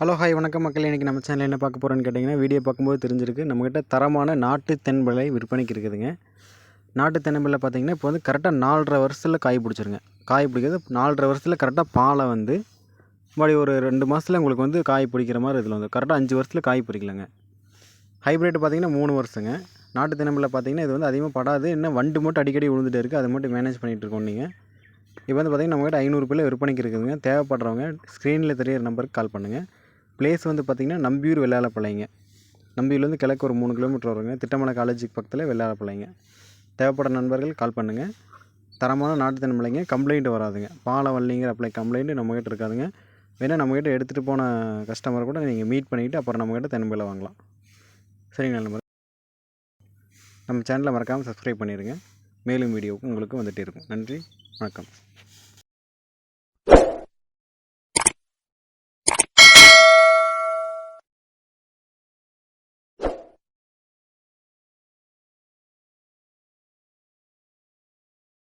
Hello hi வணக்கம் மக்கள். இன்றைக்கி நம்ம சேனலில் என்ன பார்க்க போகிறோன்னு கேட்டிங்கன்னா வீடியோ பார்க்கும்போது தெரிஞ்சிருக்கு. நம்மக்கிட்ட தரமான நாட்டு தென்பலை விற்பனைக்கு இருக்குதுங்க. நாட்டு தென்னம்பிள்ளை பார்த்தீங்கன்னா இப்போ வந்து கரெக்டாக நாலரை வருஷத்தில் காய் பிடிச்சிருங்க. காய் பிடிக்கிறது நாலரை வருஷத்தில் கரெக்டாக பாலை வந்து மறுபடி ஒரு ரெண்டு மாதத்தில் உங்களுக்கு வந்து காய் பிடிக்கிற மாதிரி இதில் வந்து கரெக்டாக அஞ்சு வருஷத்தில் காய் பிடிக்கலங்க. ஹைப்ரிட் பார்த்தீங்கன்னா மூணு வருஷங்க. நாட்டு தென்னம்பிள்ளை பார்த்தீங்கன்னா இது வந்து அதிகமாக படாது. இன்னும் வண்டு மட்டும் அடிக்கடி விழுந்துட்டு இருக்குது அதை மட்டும் மேனேஜ் பண்ணிகிட்டு இருக்கோம் நீங்கள் இப்போ வந்து பார்த்திங்கன்னா நம்மகிட்ட ஐநூறு பிள்ளை விற்பனைக்கு இருக்குதுங்க. தேவைப்படுறவங்க ஸ்க்ரீனில் தெரியிற நம்பருக்கு கால் பண்ணுங்கள் பிளேஸ் வந்து பார்த்திங்கன்னா நம்பியூர் வெள்ளாளப்பாளையங்க. நம்பியூர்லேருந்து கிழக்கு ஒரு மூணு கிலோமீட்டர் வருங்க. திட்டமலை காலேஜுக்கு பக்கத்தில் வெள்ளாளப்பாளையங்க. தேவைப்பட நண்பர்கள் கால் பண்ணுங்கள் தரமான நாட்டு தென்மலைங்க கம்ப்ளைண்ட் வராதுங்க. பாலை வள்ளிங்கிற அப்ளை கம்ப்ளைண்ட்டு நம்மக்கிட்ட இருக்காதுங்க. வேணால் நம்மக்கிட்ட எடுத்துகிட்டு போன கஸ்டமரை கூட நீங்கள் மீட் பண்ணிவிட்டு அப்புறம் நம்மக்கிட்ட தென்மலை வாங்கலாம். சரிங்களா நண்பர். நம்ம சேனலை மறக்காமல் சப்ஸ்கிரைப் பண்ணிடுங்க மேலும் வீடியோ உங்களுக்கு வந்துகிட்டே இருக்கும். நன்றி வணக்கம்.